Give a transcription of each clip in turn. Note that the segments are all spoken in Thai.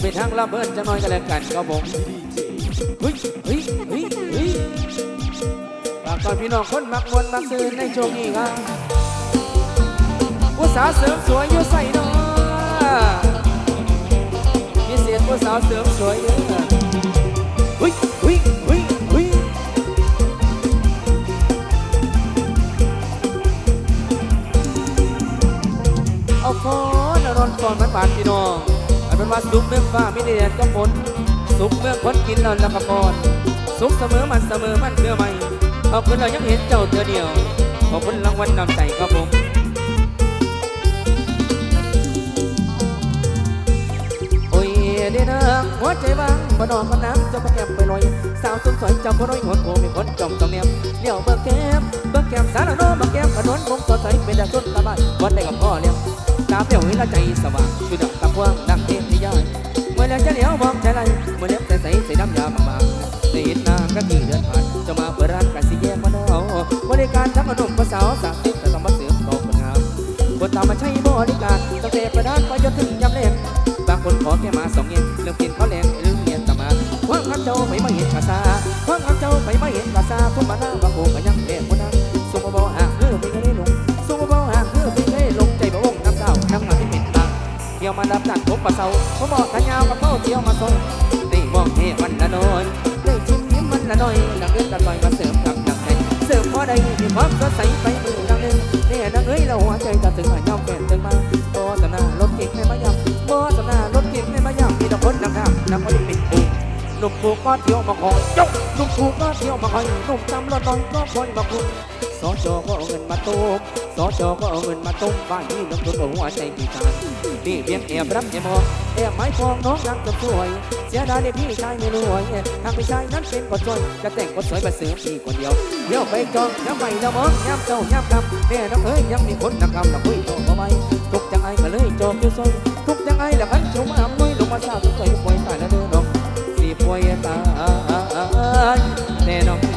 เป็นทางละเบิดจะน้อยกันแล้วกันครับผมเฮ้ยเฮ้ยเฮ้ยเฮ้ยฝากก่อนพี่น้องคนมักมวนมักซื้อในช่วงนี้ครับผู้สาวเสริมสวยอยู่ใส่นาะมีเสียงผู้สาวเสริมสวยเยอะเฮ้ยเฮ้ยเฮ้ยเฮ้ยเอาฝนเอาร้อนก่อนมันบานพี่น้อง เป็นว่าสุกเมืองฟ้าไม่ได้แดดก็ฝนสุกเมืองคนกินนอนแล้วก็ปอนสุกเสมอมันเสมอมันเพื่อไม่เอาคนเรายังเห็นเจ้าเธอเดียวขอบคุณรางวัลนำใจครับผมโอ้ยเด้อนางหัวใจบางบ่นอนก็น้ำเจ้าบ่แก้มไปลอยสาวสมสวยเจ้าบ่น้อยหัวโกมีคนจ้องจ้องแนมเลี้ยวเบิ่งแก้มเบิ่งแก้มสารโนมาแก้มขนนคงสดใสเป็นดาวต้นตะบานวันได้กับพ่อเลี้ยงตาเปรี้ยวเห็นละใจสว่างชุดดักตะพวงดังเทพนิ ยายเมื่อแล้วจะเลี้ยวมองใจไรเมื่อเล็บใสใสใส่ดำยาบางๆได้เห็นน้าก็กี่เดือนผ่านจะมาเปิดร้านกันสิแยกมาเนาบริการทั้งขนมภาษาวสามสิบแต่ต้องมาเสริมต่อคนงามคนตามมาใช้บริการตั้งแต่ประดานไปจนถึงยำแรงบางคนขอแค่มาสองเงินเรื่องกินข้าวแรงเรื่องเรียนตามาว่างคำเจ้าไปไม่เห็นกาซาว่างคำเจ้าไปไม่เห็นกาซาพุ่มมาหน้าบางโงก็ยังแก่คน ปะเศร้าผมบอกขยาวกับเขาเที่ยวมาซอยได้มองเห็นมันละนอนได้ชิมยิ้มมันละน้อยนักเล่นละต่อยมาเสริมกับนักใจเสริมพอได้มีความสดใสไปมือดังหนึ่งเนี่ยนักเอ้ยเราหัวใจจะถึงหายย่อมแก่ถึงมาโตสนารถเก่งในมะยำโตสนารถเก่งในมะยำมีแต่คนนำทางนำคนที่ปิดปูหนุ่มผูกก็เที่ยวมาคอยยกหนุ่มผูกก็เที่ยวมาคอยหนุ่มจำรถน้อยก็คอยมาคุย งแอบรับแอบมองแอบไม้ฟองน้องรักจะสวยเสียดายเด็กพี่ชายไม่รวยทางพี่ชายนั้นเป็นคนสวยจะแต่งคนสวยมาเสริมพี่คนเดียวเดี๋ยวไปจองย้ำไปแล้วมองย้ำเจ้าย้ำคำแม่น้องเอ้ยย้ำมีคนนักคำนักคุยโตมาไหมทุกจังไงก็เลยจองอยู่ซอยทุกจังไงแล้วพันชมอำนวยลงมาซาทุกใจป่วยตายแล้วเด้อน้องสิป่วยตายแน่น้องน้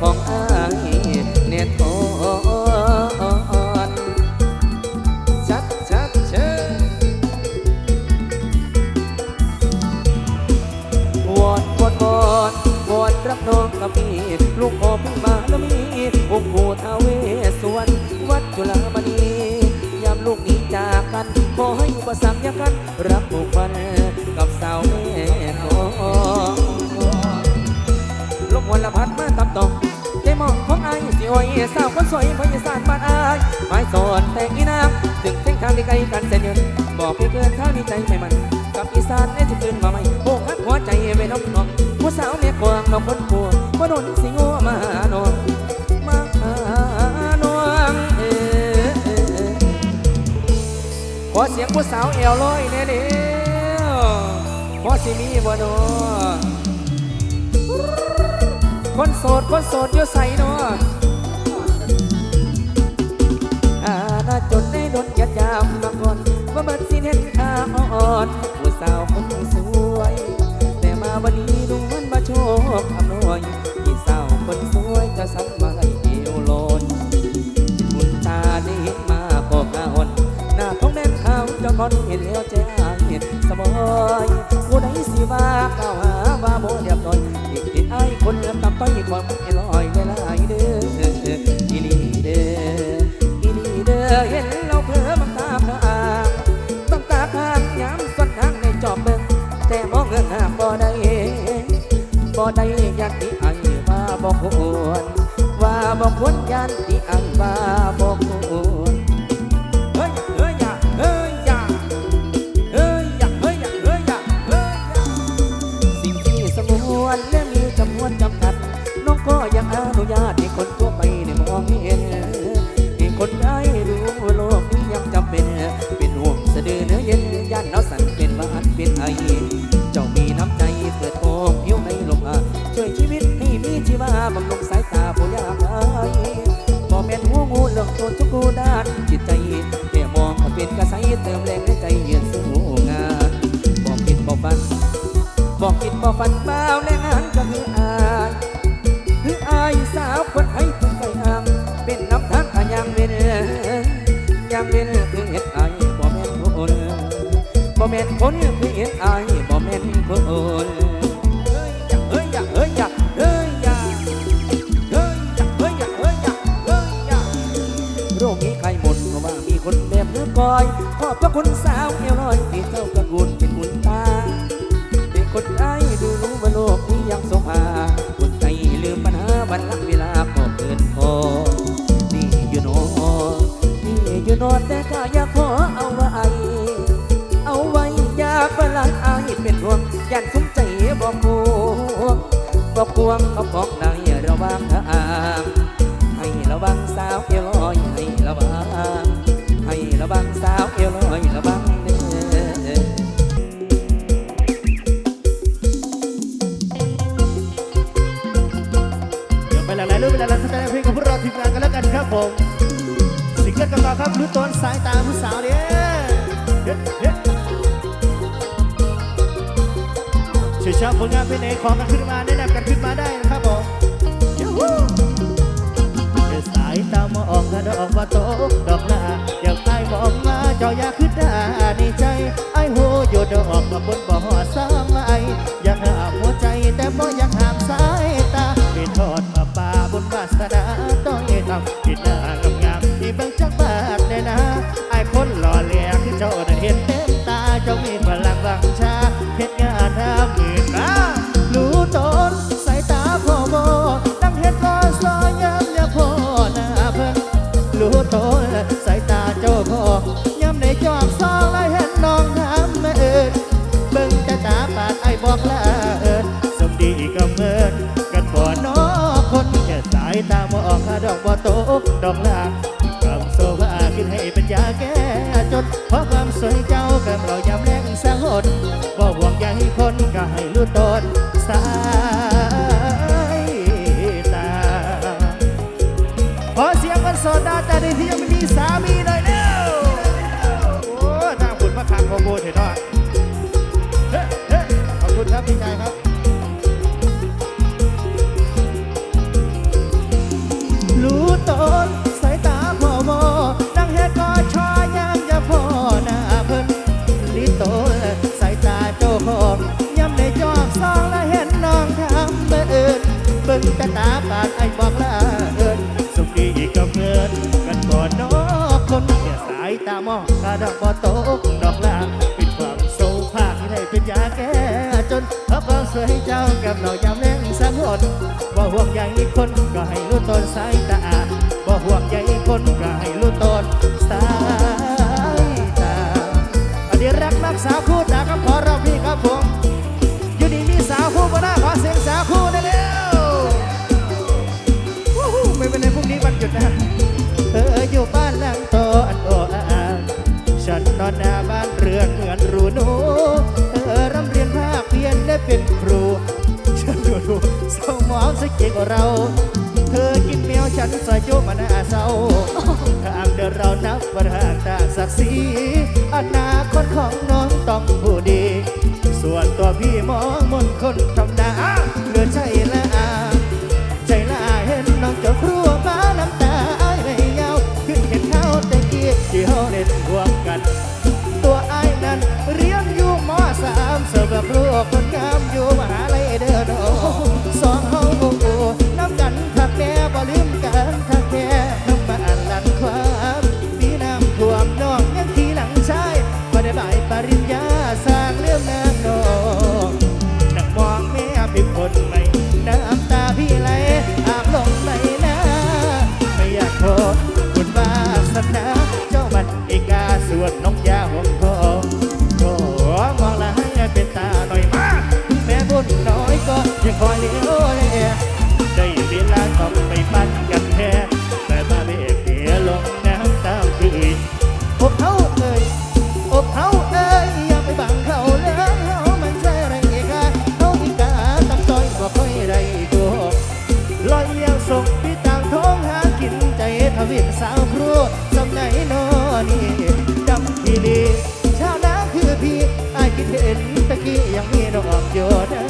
光 ได้ไกลกันเสนยืนบอกเพื่อเกินเท่านี้ใจไม่มัน กับอีสานได้จะตื่นมาไหมโอ้ขัดหัวใจเวนอกน้องผู้สาวเมียกวางนองคนปัวว่าโนสิงหัวมาหนอนมาหานองเออขอเสียงผู้สาวเอวลอยแน่เดียวขอสิมีบ่โนคนโสดคนโสดอยู่ใส่เนาะ เห็นข้าอ่อนผู้สาวคนสวย แต่มาวันนี้ดูเหมือนมาโชคอำนวยพี่สาวคนสวยจะสั่งมาไล่เอวลนบุญตาได้เห็นมาก็ข้าอ่อนหน้าท้องแดงขาวจะงอนเห็นแล้วแจ้งเห็นสบายผู้ใดสิว่าก้าวหาว่าโบเดียบร้อยอีกติดไอ้คนเดิมตามต้อยความไอ้ลอย ได้ยันที่อังว่าบอกควรว่าบอกควรยันที่อังว่าบ่ กิดบ่ฝันเปาแน่งานก็คืออายคืออายสาวคนให้ผู้ไปอ่างเป็นน้ำทางอายังเวนยังเวนคือเห็นอายบ่แม่นคนบ่แม่นคนคือเห็นอาย นอนแต่ก็อยากขอเอาไว้ เอาไว้อยากะหลานอายเป็นห่วงย่านคุ้มใจบอกพวงบอกพวงเขาขอกนายระวังเธอือต้นสายตาผู้สาวเด้อช่วยชอบผลงานเพลงไหนของกันขึ้นมาแนะนำกันขึ้นมาได้นะครับผมสายตามออกกระดอกว่าโตดอกหน้าอยากไอ้บอกมาจอยาขึ้นได้ในใจไอ้โหอยู่ดอกมาบนบ่อซ้า Oh. รู้ตนสายตาพ่อมอดังเฮก็ชอยามยาพ่อหน้าเพิ่นลิโตสายตาเจ้าย้ำในจอกซองและเห็นน้องทำเบินบิ่งแต่ตาปากไอ้บอกเอินสุขีกกับเงินกันก่อนคนแค่สายตามกระดอกบ่ตกดอกละ อยาแก้จนเพราะความสวยเจ้ากับดอกยามแรงสังหดบ่ห่วงใหญ่คนก็ให้รู้ตนสายตาบ่ห่วงใหญ่คนก็ให้รู้ตนสายตาอดีตรักมักสาวคู่ตากระบอรับพี่ครับผมอยู่ดีมีสาวคู่ก็ได้ขอเสียงสาวคู่ได้แล้วไม่เป็นไรพรุ่งนี้วันหยุดนะ เจ๊กเรา เธอกินแมวฉันใส่โยมันาเศร้าทางเดินเรานับประหารตาศักดิ์ศรี กาสวดน้อง นี่จำทีลีชาวนาคือพี่ไอ้คิดเห็นตะกี้ยังมีดอกออกโยนะ